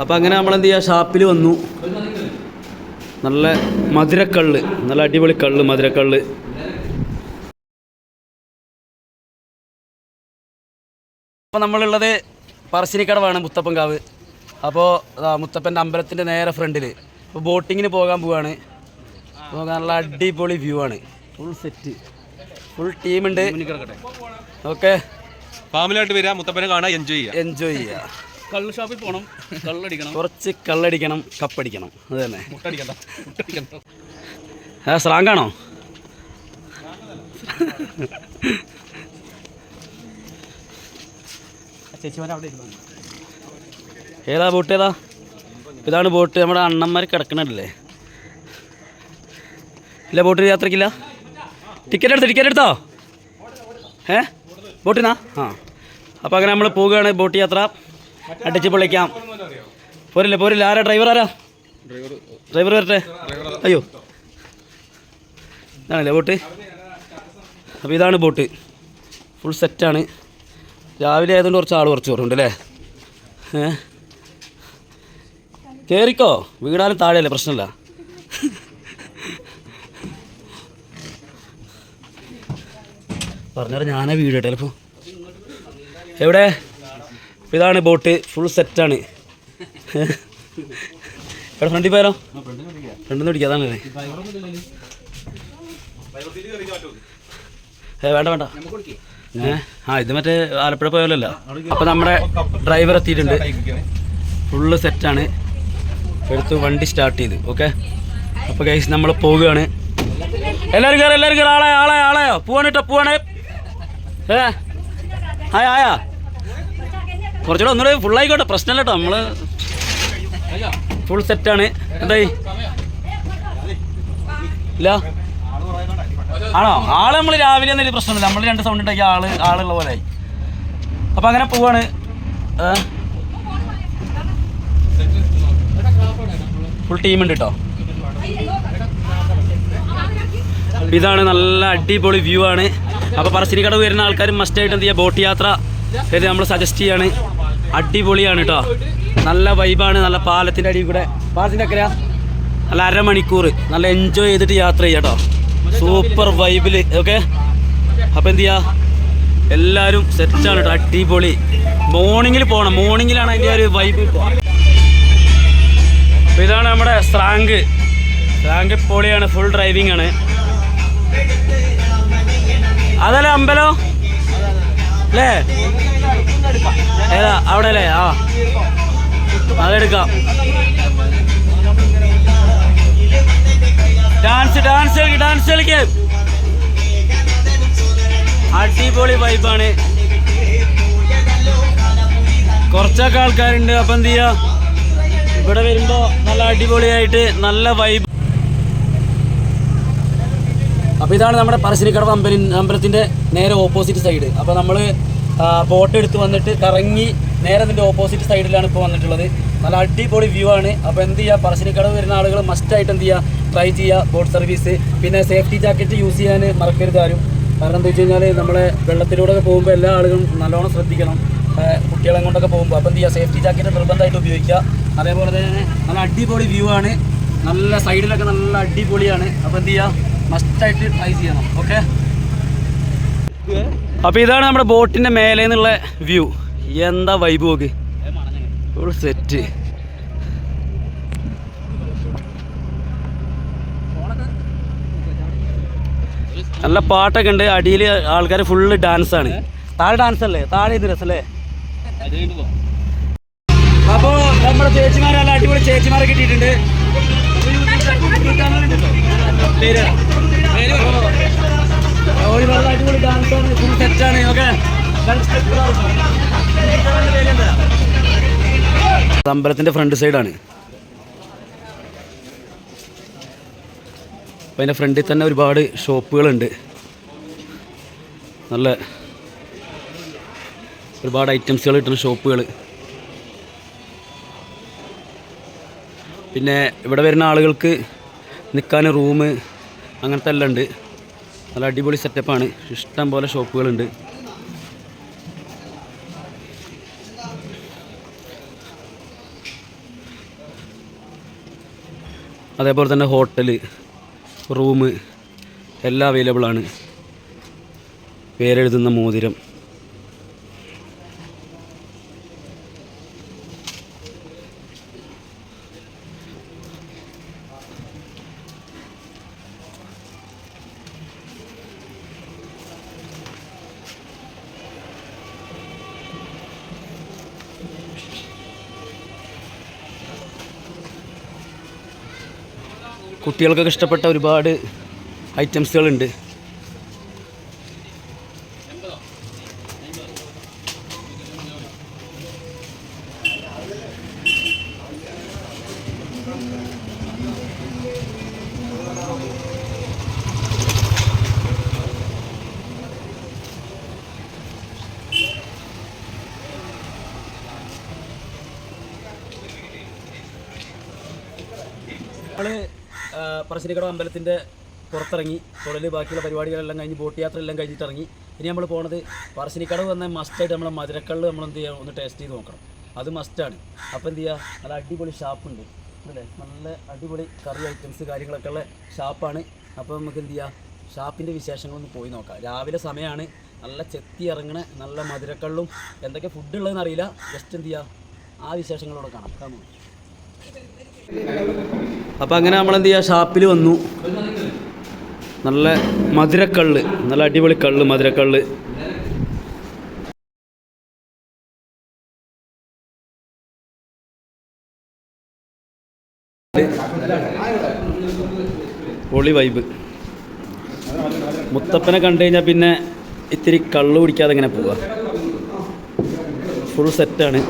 അപ്പോൾ അങ്ങനെ നമ്മൾ എന്ത് ചെയ്യുക ഷാപ്പിൽ വന്നു. നല്ല മധുരക്കള്ള് നല്ല അടിപൊളി കള്ള് മധുരക്കള്ള്. അപ്പോൾ നമ്മളുള്ളത് പറശ്ശിനിക്കടവാണ് മുത്തപ്പൻകാവ്. അപ്പോൾ മുത്തപ്പന്റെ അമ്പലത്തിന്റെ നേരെ ഫ്രണ്ടിൽ അപ്പോൾ ബോട്ടിങ്ങിന് പോകാൻ പോവാണ്. അപ്പോൾ നല്ല അടിപൊളി വ്യൂ ആണ്. ഫുൾ സെറ്റ് ഫുൾ ടീമുണ്ട് ഓക്കെ ഫാമിലിയായിട്ട് വരിക മുത്തപ്പനെ കാണാൻ എൻജോയ് ചെയ്യുക എൻജോയ് ചെയ്യുക കള്ള് ഷാപ്പിൽ പോകണം കള്ളടിക്കണം. കുറച്ച് കള്ളടിക്കണം കപ്പടിക്കണം. അത് തന്നെ. മുട്ടടിക്കണ്ട. മുട്ടടിക്കണ്ട. ആ സ്രാങ്കാണോ ഏതാ ബോട്ട് ഏതാ? ഇതാണ് ബോട്ട്. നമ്മുടെ അണ്ണന്മാർ കിടക്കണല്ലേ ഇല്ല ബോട്ട് യാത്രക്കില്ല? ടിക്കറ്റ് എടുത്തോ ടിക്കറ്റ് എടുത്തോ? ഏ? ബോട്ടിനാ? ആ. അപ്പോൾ അങ്ങനെ നമ്മൾ പോവുകയാണ് ബോട്ട് യാത്ര. അടിച്ച് പൊളിക്കാം. പോരില്ല പോരില്ല ആരാ ഡ്രൈവർ ആരാ? ഡ്രൈവർ വരട്ടെ. അയ്യോ. ഇതാണല്ലേ ബോട്ട്? അപ്പോൾ ഇതാണ് ബോട്ട്. ഫുൾ സെറ്റാണ് രാവിലെ ആയതുകൊണ്ട് കുറച്ച് ആൾ കുറച്ച് കുറവുണ്ട് അല്ലേ? കയറിക്കോ വീടാലും താഴെയല്ലേ പ്രശ്നമില്ല. പറഞ്ഞാൽ ഞാനേ വീട് കേട്ടോ ചിലപ്പോൾ എവിടെ? ഇതാണ് ബോട്ട്. ഫുൾ സെറ്റാണ് എവിടെ ഫ്രണ്ടിൽ പോയാലോ? ഫ്രണ്ടിൽ പിടിക്കുക അതാണ് ഏ വേണ്ട വേണ്ട. ഏ ആ ഇത് മറ്റേ ആലപ്പുഴ പോയാലല്ല. അപ്പോൾ നമ്മുടെ ഡ്രൈവർ എത്തിയിട്ടുണ്ട്. ഫുള്ള് സെറ്റാണ് എടുത്ത് വണ്ടി സ്റ്റാർട്ട് ചെയ്ത് ഓക്കെ അപ്പോൾ കൈസ് നമ്മൾ പോവുകയാണ്. എല്ലാവരും കയറി എല്ലാവരും കയറി ആളെ ആളെ ആളെയോ പോവാണ് കേട്ടോ പോവാണ്. ഏ ആയാ ആയാ. കുറച്ചുകൂടെ ഒന്നുകൂടെ ഫുൾ ആയിക്കോട്ടെ പ്രശ്നമല്ല കേട്ടോ. നമ്മൾ ഫുൾ സെറ്റാണ് എന്തായി? ഇല്ല? ആണോ? ആൾ നമ്മൾ രാവിലെ ഒന്നും പ്രശ്നമില്ല നമ്മൾ രണ്ട് സൗണ്ട് ഉണ്ടാക്കി ആൾ ആളുള്ള പോലെ ആയി. അപ്പം അങ്ങനെ പോവാണ്. ഫുൾ ടീമുണ്ട് കേട്ടോ ഇതാണ് നല്ല അടിപൊളി വ്യൂ ആണ്. അപ്പോൾ പറശ്ശിനിക്കട വരുന്ന ആൾക്കാർ മസ്റ്റായിട്ട് എന്ത് ചെയ്യുക ബോട്ട് യാത്ര ഇത് നമ്മൾ സജസ്റ്റ് ചെയ്യാണ്. അടിപൊളിയാണ് കേട്ടോ നല്ല വൈബാണ് നല്ല പാലത്തിന്റെ അടിയിൽ കൂടെ. പാലത്തിന്റെ അക്കരയാ? നല്ല അരമണിക്കൂർ നല്ല എൻജോയ് ചെയ്തിട്ട് യാത്ര ചെയ്യാം കേട്ടോ സൂപ്പർ വൈബിൽ ഓക്കെ അപ്പോൾ എന്ത് ചെയ്യുക എല്ലാവരും സെറ്റാണ് കേട്ടോ അടിപൊളി. മോർണിംഗിൽ പോകണം മോർണിംഗിലാണ് അതിന്റെ ഒരു വൈബ് അപ്പോൾ ഇതാണ് നമ്മുടെ സ്രാങ്ക്. സ്രാങ്ക് പൊളിയാണ്. ഫുൾ ഡ്രൈവിംഗ് ആണ്. അതല്ല അമ്പലം? അല്ലേ അവിടെ അല്ലേ ആ. അതെടുക്കാം. ഡാൻസ് ഡാൻസ് കളിക്ക് ഡാൻസ് കളിക്ക്. അടിപൊളി വൈബാണ്. കുറച്ചൊക്കെ ആൾക്കാരുണ്ട് അപ്പം എന്ത് ചെയ്യാ? ഇവിടെ വരുമ്പോൾ നല്ല അടിപൊളിയായിട്ട് നല്ല വൈബ് അപ്പോൾ ഇതാണ് നമ്മുടെ പറശ്ശിനിക്കടവ് അമ്പലി അമ്പലത്തിന്റെ നേരെ ഓപ്പോസിറ്റ് സൈഡ് അപ്പോൾ നമ്മൾ ബോട്ട് എടുത്ത് വന്നിട്ട് കറങ്ങി നേരെ അതിന്റെ ഓപ്പോസിറ്റ് സൈഡിലാണ് ഇപ്പോൾ വന്നിട്ടുള്ളത്. നല്ല അടിപൊളി വ്യൂ ആണ്. അപ്പോൾ എന്ത് ചെയ്യുക പറശ്ശിനിക്കടവ് വരുന്ന ആളുകൾ മസ്റ്റായിട്ട് എന്ത് ചെയ്യുക ട്രൈ ചെയ്യുക ബോട്ട് സർവീസ് പിന്നെ സേഫ്റ്റി ജാക്കറ്റ് യൂസ് ചെയ്യാൻ മറക്കരുത് ആരും. കാരണം എന്താ വെച്ച് കഴിഞ്ഞാൽ നമ്മളെ വെള്ളത്തിലൂടെ പോകുമ്പോൾ എല്ലാ ആളുകളും നല്ലോണം ശ്രദ്ധിക്കണം. കുട്ടികളെ കൊണ്ടൊക്കെ പോകുമ്പോൾ അപ്പോൾ എന്ത് ചെയ്യുക സേഫ്റ്റി ജാക്കറ്റ് നിർബന്ധമായിട്ട് ഉപയോഗിക്കുക. അതേപോലെ തന്നെ നല്ല അടിപൊളി വ്യൂ ആണ്. നല്ല സൈഡിലൊക്കെ നല്ല അടിപൊളിയാണ്. അപ്പോൾ എന്ത് ചെയ്യുക മസ്റ്റായിട്ട് ട്രൈ ചെയ്യണം ഓക്കെ അപ്പോൾ ഇതാണ് നമ്മുടെ ബോട്ടിന്റെ മേലെ നിന്നുള്ള വ്യൂ. എന്താ വൈബ് നോക്ക്? സെറ്റ് നല്ല പാട്ടൊക്കെ ഉണ്ട്. അടിയിൽ ആൾക്കാർ ഫുള്ള് ആണ്. താഴെ ഡാൻസ് അല്ലേ? താഴെ ഇത് രസല്ലേ അപ്പോൾ നമ്മുടെ ചേച്ചിമാരെല്ലാം അടിപൊളി ചേച്ചിമാരെ കിട്ടിയിട്ടുണ്ട് പേര് പേര് അടിപൊളി ഡാൻസ് ആണ് ഫുൾ സെറ്റാണ് ഓക്കെ അമ്പലത്തിന്റെ ഫ്രണ്ട് സൈഡാണ്. ആണ് അതിന്റെ ഫ്രണ്ടിൽ തന്നെ ഒരുപാട് ഷോപ്പുകളുണ്ട്. നല്ല ഒരുപാട് ഐറ്റംസുകൾ കിട്ടുന്ന ഷോപ്പുകൾ. പിന്നെ ഇവിടെ വരുന്ന ആളുകൾക്ക് നിൽക്കാൻ റൂം അങ്ങനത്തെ എല്ലാം ഉണ്ട്. നല്ല അടിപൊളി സെറ്റപ്പാണ് ഇഷ്ടം പോലെ ഷോപ്പുകളുണ്ട്. അതേപോലെ തന്നെ ഹോട്ടൽ റൂം എല്ലാം അവൈലബിളാണ് പേരെഴുതുന്ന മോതിരം. കുട്ടികൾക്കൊക്കെ ഇഷ്ടപ്പെട്ട ഒരുപാട് ഐറ്റംസുകളുണ്ട്. നമ്മൾ പറശ്ശിനിക്കടവ് അമ്പലത്തിന്റെ പുറത്തിറങ്ങി തൊഴിൽ ബാക്കിയുള്ള പരിപാടികളെല്ലാം കഴിഞ്ഞ് ബോട്ട് യാത്ര എല്ലാം കഴിഞ്ഞിട്ട് ഇറങ്ങി ഇനി നമ്മൾ പോണത് പറശ്ശിനിക്കടവ് വന്ന മസ്റ്റായിട്ട് നമ്മളെ മധുരക്കള്ള് നമ്മൾ എന്ത് ചെയ്യുക ഒന്ന് ടേസ്റ്റ് ചെയ്ത് നോക്കണം. അത് മസ്റ്റാണ് അപ്പോൾ എന്ത് ചെയ്യുക നല്ല അടിപൊളി ഷാപ്പുണ്ട്. അല്ലേ? നല്ല അടിപൊളി കറി ഐറ്റംസ് കാര്യങ്ങളൊക്കെ ഉള്ള ഷാപ്പാണ്. അപ്പോൾ നമുക്ക് എന്ത് ചെയ്യുക ഷാപ്പിന്റെ വിശേഷങ്ങളൊന്ന് പോയി നോക്കാം. രാവിലെ സമയമാണ് നല്ല ചെത്തി ഇറങ്ങണ നല്ല മധുരക്കള്ളും എന്തൊക്കെ ഫുഡ് ഉള്ളതെന്ന് അറിയില്ല. ജസ്റ്റ് എന്ത് ചെയ്യുക ആ വിശേഷങ്ങളോടെ കാണാം. കാണുമോ അപ്പോൾ അങ്ങനെ നമ്മൾ എന്ത് ചെയ്യുക ഷാപ്പിൽ വന്നു. നല്ല മധുരക്കള്ള് നല്ല അടിപൊളി കള്ള് മധുരക്കള്ള്. പൊളി വൈബ് മുത്തപ്പനെ കണ്ടു കഴിഞ്ഞാൽ പിന്നെ ഇത്തിരി കള്ള് കുടിക്കാതെ ഇങ്ങനെ പോവുക ഫുൾ സെറ്റാണ്